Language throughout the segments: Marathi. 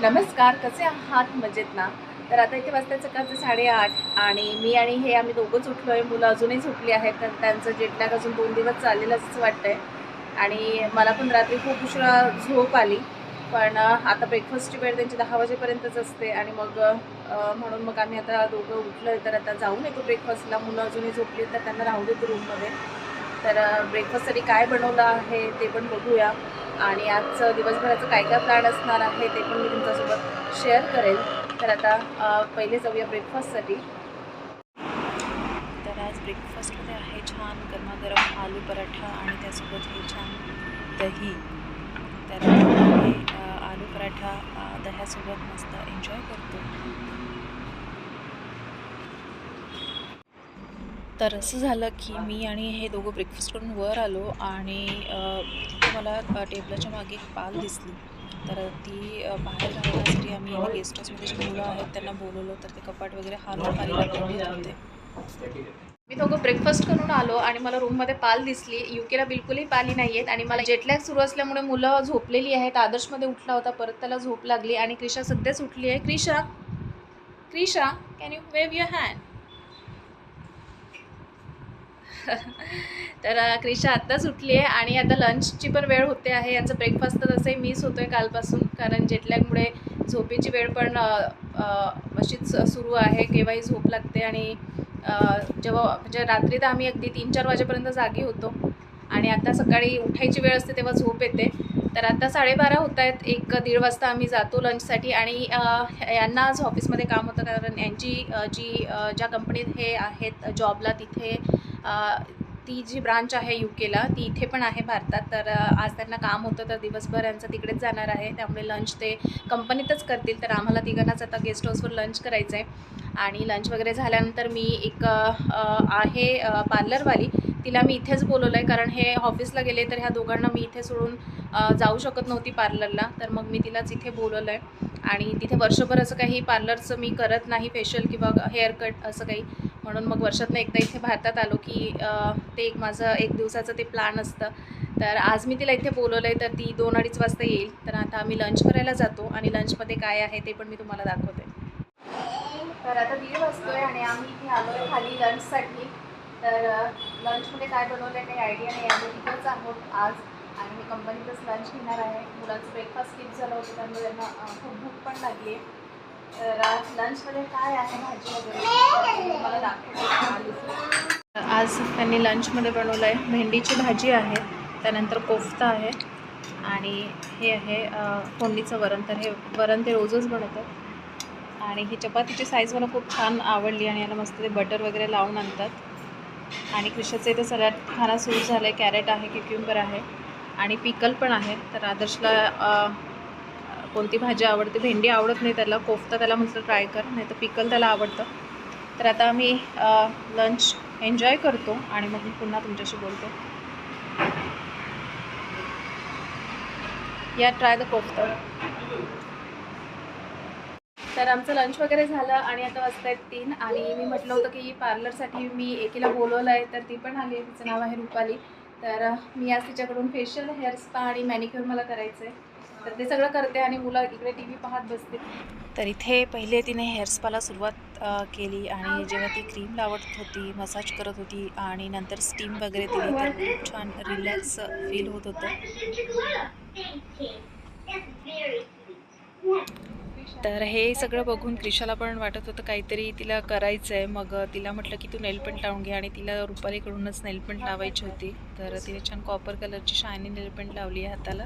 नमस्कार कसे आहात? मजेत ना? तर आता इथे वाजता सकाळचे साडेआठ आणि मी आणि हे आम्ही दोघंच उठलो आहे मुलं अजूनही झोपली आहेत तर त्यांचं जेटलॅग अजून दोन दिवस चाललेलं असंच आहे आणि मला पण रात्री खूप उशिरा झोप आली. पण आता ब्रेकफास्टची वेळ त्यांची दहा वाजेपर्यंतच असते आणि मग म्हणून मग आम्ही आता दोघं उठलं तर आता जाऊन येतो ब्रेकफास्टला मुलं अजूनही झोपली तर त्यांना राहू देतो रूममध्ये तर ब्रेकफास्टसाठी काय बनवलं आहे ते पण बघूया. आणि आजचं दिवसभराचं काय काय प्लॅन असणार आहे ते पण मी तुमच्यासोबत शेअर करेल. तर आता पहिले जाऊया ब्रेकफास्टसाठी तर आज ब्रेकफास्टमध्ये आहे छान गरमागरम आलू पराठा आणि त्यासोबत हे छान दही. आलू पराठा दह्यासोबत मस्त एन्जॉय करतो. तर असं झालं की मी आणि हे दोघं ब्रेकफास्ट करून वर आलो आणि तिथे मला टेबलाच्या मागे एक पाल दिसली. तर ती बाहेर घालण्यासाठी आम्ही गेस्ट हाऊसमध्ये जे मुलं आहेत त्यांना बोलवलं. तर ते कपाट वगैरे हालून पालीला होते. मी दोघं ब्रेकफास्ट करून आलो आणि मला रूममध्ये पाल दिसली. यू केला बिलकुलही पाली नाही आहेत आणि मला जेटलॅग सुरू असल्यामुळे मुलं झोपलेली आहेत. आदर्शमध्ये उठला होता परत त्याला झोप लागली आणि क्रिशा सध्याच उठली आहे. Krisha Krisha can you wave your hand तर क्रिशा आत्ताच उठली आहे आणि आता लंचची पण वेळ होते आहे. याचं ब्रेकफास्ट तर तसंही मिस होतो आहे कालपासून कारण जेटलॅगमुळे झोपेची वेळ पण अशीच सुरू आहे. केव्हाही झोप लागते आणि जेव्हा म्हणजे रात्री तर आम्ही अगदी तीन चार वाजेपर्यंत जागी होतो. आणि आता सकाळी उठायची वेळ असते तेव्हा झोप येते. तर आता साडेबारा होत आहेत एक दीड वाजता आम्ही जातो लंचसाठी आणि यांना आज ऑफिसमध्ये काम होतं. कारण यांची जी ज्या कंपनीत हे आहेत जॉबला तिथे ती जी ब्रांच आहे यू केला ती इथे पण आहे भारतात. तर आज त्यांना काम होतं तर दिवसभर यांचं तिकडेच जाणार आहे. त्यामुळे लंच ते कंपनीतच करतील. तर आम्हाला तिघांनाच आता गेस्ट हाऊसवर लंच करायचं आहे आणि लंच वगैरे झाल्यानंतर मी एक आहे पार्लरवाली तिला मी इथेच बोलवलं आहे कारण हे ऑफिसला गेले तर ह्या दोघांना मी इथे सोडून जाऊ शकत नव्हती पार्लरला तर मग मी तिलाच इथे बोलवलं आहे आणि तिथे वर्षभर असं काही पार्लरचं मी करत नाही फेशियल किंवा हेअरकट असं काही. म्हणून मग वर्षातनं एकदा इथे भारतात आलो की ते एक माझं एक दिवसाचं ते प्लॅन असतं. तर आज मी तिला इथे बोलवलं आहे तर ती दोन अडीच वाजता येईल. तर आता आम्ही लंच करायला जातो आणि लंचमध्ये काय आहे ते पण मी तुम्हाला दाखवते. तर आता दीड वाजतोय आणि आम्ही इथे आलो आहे खाली लंचसाठी तर लंचमध्ये काय बनवलं आहे काही आयडिया नाही आम्ही तिथंच आहोत आज आणि मी कंपनीतच लंच घेणार आहे. मुलांचं ब्रेकफास्ट स्किप झालं होतं त्यामुळे त्यांना खूप भूक पण लागली आहे तर आज लंचमध्ये काय आहे भाजी वगैरे मला आज त्यांनी लंचमध्ये बनवलं आहे भेंडीची भाजी आहे त्यानंतर कोफ्ता आहे आणि हे आहे अ, फोडणीचं वरण. तर हे वरण ते रोजच बनवतात. आणि ही चपातीची साईज मला खूप छान आवडली आणि याला मस्त ते बटर वगैरे लावून आणतात. आणि क्रिशाचं इथे सगळ्यात खाना सुरू झालं आहे कॅरेट आहे क्युक्युंबर आहे आणि पिकल पण आहे. तर आदर्शला कोणती भाजी आवडते भेंडी आवडत नाही त्याला कोफ्ता त्याला म्हटलं ट्राय कर नाही तर पिकल त्याला आवडतं. तर आता आम्ही लंच एन्जॉय करतो आणि मग मी पुन्हा तुमच्याशी बोलतो. या ट्राय द कोफ्ता. तर आमचं लंच वगैरे झालं आणि आता वाजता आहेत तीन आणि मी म्हटलं होतं की पार्लरसाठी मी एकीला बोलवलं आहे तर ती पण आली आहे तिचं नाव आहे रुपाली. तर मी आज तिच्याकडून फेशियल हेअर स्पा आणि मॅनिक्युअर मला करायचं आहे तर ते सगळं करते आणि मुलं इकडे टी व्ही पाहत बसते. तर इथे पहिले तिने हेअर स्पाला सुरुवात केली आणि जेव्हा ती क्रीम लावत होती मसाज करत होती आणि नंतर स्टीम वगैरे दिली तर खूप छान रिलॅक्स फील होत होतं. तर हे सगळं बघून क्रिशाला पण वाटत होतं काहीतरी तिला करायचं आहे मग तिला म्हटलं की तू नेलपेंट लावून घे आणि तिला रुपालीकडूनच नेलपेंट लावायची होती. तर तिने छान कॉपर कलरची शायनी नेलपेंट लावली आहे हाताला.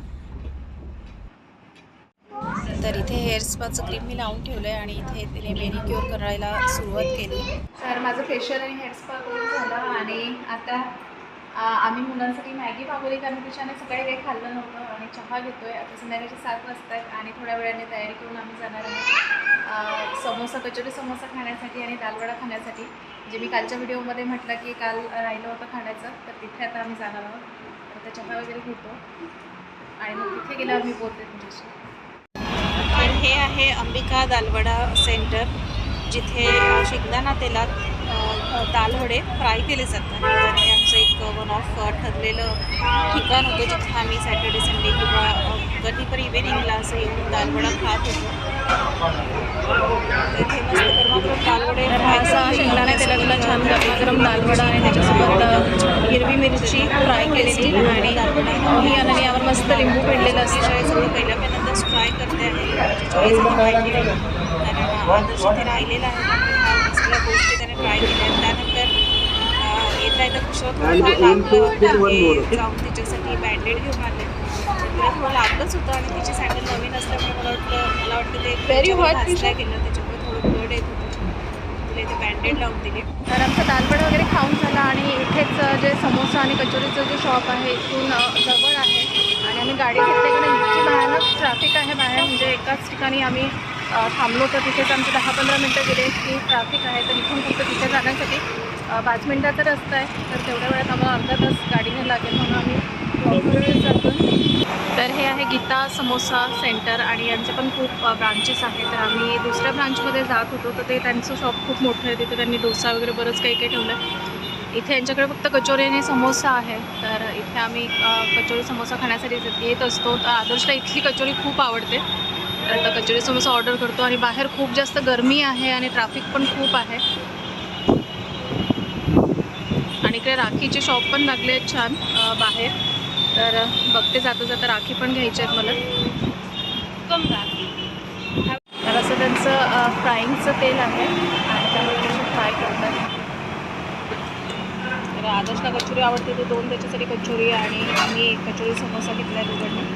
तर इथे हेअर स्पाचं क्रीम मी लावून ठेवलं आहे आणि इथे तिने मेनिक्युअर करायला सुरुवात केली. तर माझं फेशियल आणि हेअर स्पा करून झालं आणि आता आम्ही मुलांसाठी मॅगी मागवली कारण तिच्याने सकाळी काही खाल्लं नव्हतं आणि चहा घेतोय. आता संध्याकाळचे सात वाजता आहेत आणि थोड्या वेळाने तयारी करून आम्ही जाणार आहोत समोसा कचोरी समोसा खाण्यासाठी आणि दालवडा खाण्यासाठी. जे मी कालच्या व्हिडिओमध्ये म्हटलं की काल राहिलं होतं खाण्याचं तर तिथे आता आम्ही जाणार आहोत. आता चहा वगैरे घेतो. आणि मग तिथे गेल्यावर मी बोलते तुमच्याशी. हे आहे अंबिका दालवडा सेंटर जिथे शेंगदाणा तेलात दालवडे फ्राय केले जातात. तर हे आमचं एक वन ऑफ ठरलेलं ठिकाण होतं जिथे आम्ही सॅटर्डे संडे किंवा अ, कधी पण इव्हिनिंगला असं येऊन दालवडा खात होतो तर इथे मस्त गरमागरम दालवडे तर fry असा केलेले शेंगदाणा होते. तेलातला छान गरमागरम दालवडा आणि त्याच्यासोबत अ, हिरवी मिरची फ्राय केलेली आणि ही आणि यावर मस्त लिंबू पिळलेलं असतं अतिशय सगळं पहिल्या पहिल्यांदाच ट्राय करते आहे त्याची choice मला माहिती नाही कारण आदर्श इथे राहिलेला आहे त्यामुळे ह्या सगळ्या गोष्टी त्याने ट्राय केल्या आहेत त्यानंतर अं, येता येता कुशावर थोडं फार लागलं आहे जाऊन तिच्यासाठी बँडेड घेऊन आले थोडं लागलंच होतं आणि तिची सँडल नवीन असल्यामुळे मला वाटलं मला वाटतं ते त्याच्यावर hot, घासल्या गेलं त्याच्यामुळे थोडं ब्लड येत होतं. तिला इथे बँडेड लावून दिले. तर आमचा दालवडा वगैरे खाऊन झाला आणि इथेच जे समोसा आणि कचोरीचं जे शॉप आहे इथून जवळ आहे. आणि आम्ही गाडी घेतली कारण इतकी भयानक ट्रॅफिक आहे बाहेर. म्हणजे एकाच ठिकाणी आम्ही थांबलो तर तिथेच आमचे दहा पंधरा मिनटं गेले की ट्रॅफिक आहे. तर इथून फक्त तिथे जाण्यासाठी पाच मिनटाचा रस्ता आहे. तर तेवढ्या वेळात आम्हाला अर्धा तास गाडीने लागेल म्हणून आम्ही तर हे आहे गीता समोसा सेंटर आणि यांचे पण खूप ब्रांचेस आहेत. तर आम्ही दुसऱ्या ब्रांचमध्ये जात होतो तर ते त्यांचं शॉप खूप मोठं आहे. तिथे त्यांनी डोसा वगैरे बरंच काही काही ठेवलं आहे इथे यांच्याकडे फक्त कचोरी आणि समोसा आहे. तर इथे आम्ही कचोरी समोसा खाण्यासाठी येत- असतो. तर आदर्शला इथली कचोरी खूप आवडते. तर आता कचोरी समोसा ऑर्डर करतो आणि बाहेर खूप जास्त गरमी आहे आणि ट्रॅफिक पण खूप आहे. आणि इकडे राखीचे शॉप पण लागले आहेत छान बाहेर. तर बघते जाता जाता राखी पण घ्यायची आहेत मला. कम राखी तर असं त्यांचं फ्राईंगचं तेल आहे. आणि त्यामुळे फ्राय करतात. तर आदर्शला कचोरी आवडते. तर दोन त्याच्यासाठी कचोरी आणि आम्ही कचोरी समोसा घेतला आहे दोघांनी.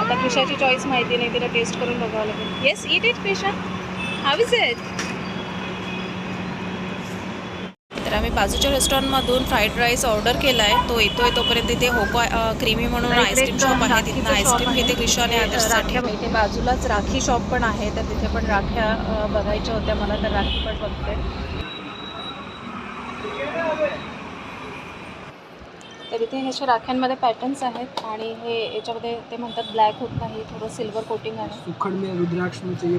आता क्रिशाची चॉईस माहिती नाही. तिला टेस्ट करून बघावं लागेल. Yes it it Krisha how is it तर आम्ही बाजूच्या रेस्टॉरंटमधून फ्राईड राईस ऑर्डर केला आहे तो येतोय तोपर्यंत इथे होको क्रीमी म्हणून आईस्क्रीम एक शॉप आहे. तिथं आईस्क्रीम आहे. घेते क्रिशा आणि आदर्शसाठी राख्या इथे बाजूलाच राखी शॉप पण आहे. तर तिथे पण राख्या बघायच्या होत्या. मला तर राखी पण बघते. तर इथे हे अशा राख्यांमध्ये पॅटर्न्स आहेत. आणि हे याच्यामध्ये ते म्हणतात ब्लॅक होत नाही. थोडं सिल्वर कोटिंग आहे. सुखड़ में रुद्राक्ष में चाहिए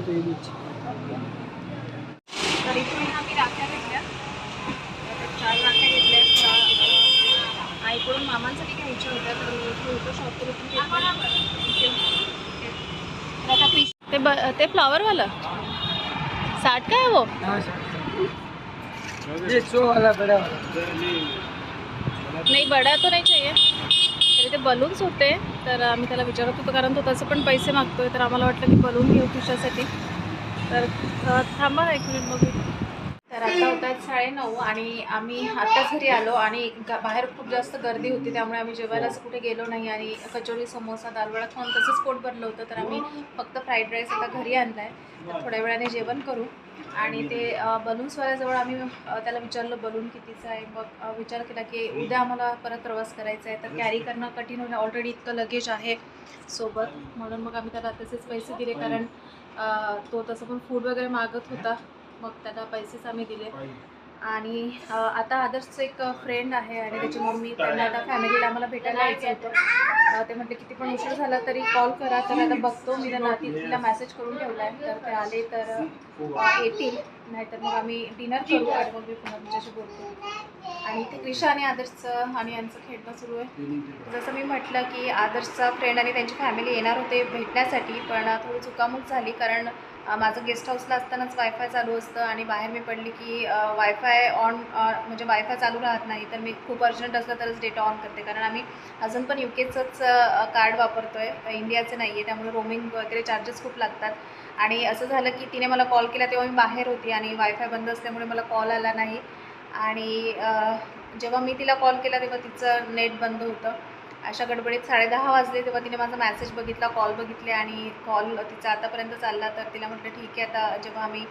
तर इथून आम्ही राख्या घेतल्या तर चार राख्या घेतल्या त्या, अ, आईकडून मामांसाठी घ्यायच्या होत्या तर मी इथे होतो शॉपवर ते ब ते फ्लॉवरवालं साठ का है? वो हाँ ये सो वाला बड़ा वाला. नाही बडा तो नाही चाहिए. तरी ते बलून्स होते. तर आम्ही त्याला विचारत होतो कारण तो तसं पण पैसे मागतोय. तर आम्हाला वाटलं की बलून घेऊ तुझ्यासाठी. तर थांबा एक मिनिट बघू. तर आता होत आहेत साडेनऊ आणि आम्ही आत्ताच घरी आलो आणि बाहेर खूप जास्त गर्दी होती त्यामुळे आम्ही जेवायलाच कुठे गेलो नाही आणि कचोरी समोसा दालवडा खाऊन तसंच पोट भरलं होतं. तर आम्ही फक्त फ्राईड राईस आता घरी आणला आहे तर थोड्या वेळाने जेवण करू. आणि ते बलून्सवाल्याजवळ आम्ही त्याला विचारलं बलून कितीचं आहे. मग विचार केला की उद्या आम्हाला परत प्रवास करायचा आहे. तर कॅरी करणं कठीण होईल. ऑलरेडी इतकं लगेज आहे सोबत. म्हणून मग आम्ही त्याला तसेच पैसे दिले. कारण तो तसं पण फूड वगैरे मागत होता. मग त्याला पैसेच आम्ही दिले. आणि आता आदर्शचं एक फ्रेंड आहे आणि त्याची मम्मी त्यांना आता फॅमिलीला आम्हाला भेटायला यायचं होतं. ते म्हटले किती पण उशीर झाला तरी कॉल करा तर आता बघतो. मी त्यांना ति- तिला मेसेज करून ठेवला आहे. तर ते आले तर येतील. नाहीतर मग आम्ही डिनर करू आणि मग मी पुन्हा तुमच्याशी बोलतो. आणि इथे क्रिशा आणि आदर्शचं आणि यांचं खेळणं सुरू आहे. जसं मी म्हटलं की आदर्शचा फ्रेंड आणि त्यांची फॅमिली येणार होते भेटण्यासाठी पण थोडी चुकामुक झाली. कारण माझं गेस्ट हाऊसला असतानाच वायफाय चालू असतं आणि बाहेर मी पडली की वायफाय ऑन म्हणजे वायफाय चालू राहत नाही तर मी खूप अर्जंट असलं तरच डेटा ऑन करते. कारण आम्ही अजून पण यू केचंच कार्ड वापरतो आहे इंडियाचं नाही आहे त्यामुळे रोमिंग वगैरे चार्जेस खूप लागतात. आणि असं झालं की तिने मला कॉल केला तेव्हा मी बाहेर होती आणि वायफाय बंद असल्यामुळे मला कॉल आला नाही. आणि जेव्हा मी तिला कॉल केला तेव्हा तिचं नेट बंद होतं. अशा गडबडीत साडेदहा वाजले तेव्हा तिने माझा मॅसेज बघितला कॉल बघितले आणि कॉल तिचा आतापर्यंत चालला तर तिला म्हटलं ठीक आहे आता जेव्हा आम्ही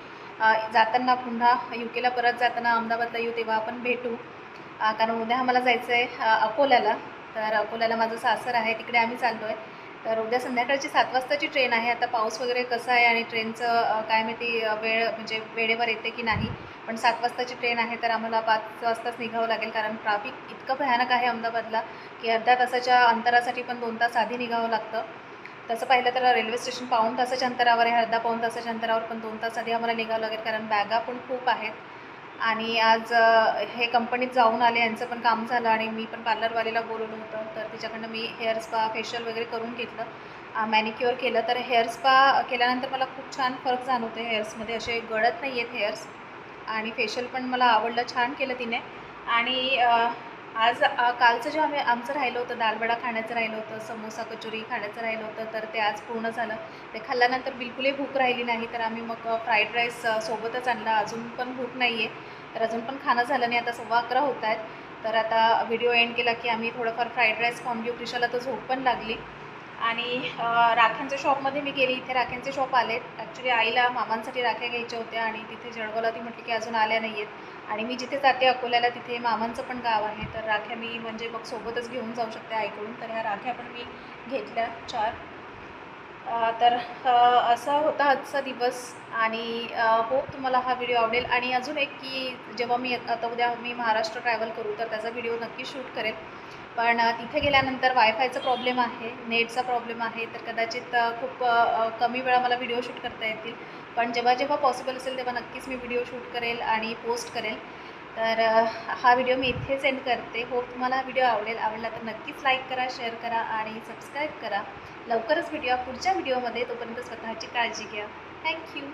जाताना पुन्हा यू केला परत जाताना अहमदाबादला येऊ तेव्हा आपण भेटू. कारण उद्या आम्हाला जायचं आहे अकोल्याला. तर अकोल्याला माझं सासर आहे तिकडे आम्ही चाललो आहे तर उद्या संध्याकाळची सात वाजताची ट्रेन आहे. आता पाऊस वगैरे कसा आहे आणि ट्रेनचं काय माहिती वेळ म्हणजे वेळेवर येते की नाही पण सात वाजताची ट्रेन आहे तर आम्हाला पाच वाजताच निघावं लागेल कारण ट्राफिक इतकं भयानक आहे अहमदाबादला की अर्ध्या तासाच्या अंतरासाठी पण दोन तास आधी निघावं लागतं. तसं पाहिलं तर रेल्वे स्टेशन पाऊण तासाच्या अंतरावर आहे अर्धा पाऊण तासाच्या अंतरावर पण दोन तास आधी आम्हाला निघावं लागेल कारण बॅगा पण खूप आहेत. आणि आज हे कंपनीत जाऊन आले यांचं पण काम झालं आणि मी पण पार्लरवालीला बोलवलं होतं तर तिच्याकडनं मी हेअर स्पा फेशियल वगैरे करून घेतलं. मॅनिक्युअर केलं तर हेअर स्पा केल्यानंतर मला खूप छान फरक जाणवतो हेअर्समध्ये असे गळत नाही आहेत हेअर्स. आणि फेशियल पण मला आवडलं छान केलं तिने. आणि आज कालचं जे आम्ही आमचं राहिलं होतं दालवडा खाण्याचं राहिलं होतं समोसा कचोरी खाण्याचं राहिलं होतं तर ते आज पूर्ण झालं. ते खाल्ल्यानंतर बिलकुलही भूक राहिली नाही तर आम्ही मग फ्राईड राईस सोबतच आणला. अजून पण भूक नाही आहे तर अजून पण खाणं झालं नाही. आता सव्वा अकरा होत आहेत तर आता व्हिडिओ एंड केला की आम्ही थोडंफार फ्राईड राईस खाऊन घेऊ क्रिशाला तर झोप पण लागली. आणि राख्यांच्या शॉपमध्ये मी गेली. इथे राख्यांचे शॉप आलेत. ॲक्च्युली आईला मामांसाठी राख्या घ्यायच्या होत्या आणि तिथे जळगावला ती म्हटली की अजून आल्या नाही आहेत आणि मी जिथे जाते अकोल्याला तिथे मामांचं पण गाव आहे. तर राख्या मी म्हणजे मग सोबतच घेऊन जाऊ शकते आईकडून. तर ह्या राख्या पण मी घेतल्या चार. तर असा होता आजचा दिवस. आणि होप तुम्हाला हा व्हिडिओ आवडेल. आणि अजून एक की जेव्हा मी आता उद्या मी महाराष्ट्र ट्रॅव्हल करू तर त्याचा व्हिडिओ नक्की शूट करेल पण तिथे गेल्यानंतर वायफायचा प्रॉब्लेम आहे नेटचा प्रॉब्लेम आहे तर कदाचित खूप कमी वेळा मला व्हिडिओ शूट करता येतील. पण जेव्हा जेव्हा पॉसिबल असेल तेव्हा नक्कीच मी व्हिडिओ शूट करेल आणि पोस्ट करेल. तर हा व्हिडिओ मी इथे सेंड करते. होप तुम्हाला हा व्हिडिओ आवडेल आवडला तर नक्कीच लाईक करा शेअर करा आणि सबस्क्राईब करा. लवकरच भेटूया पुढच्या व्हिडिओमध्ये तोपर्यंत स्वतःची काळजी घ्या. थँक्यू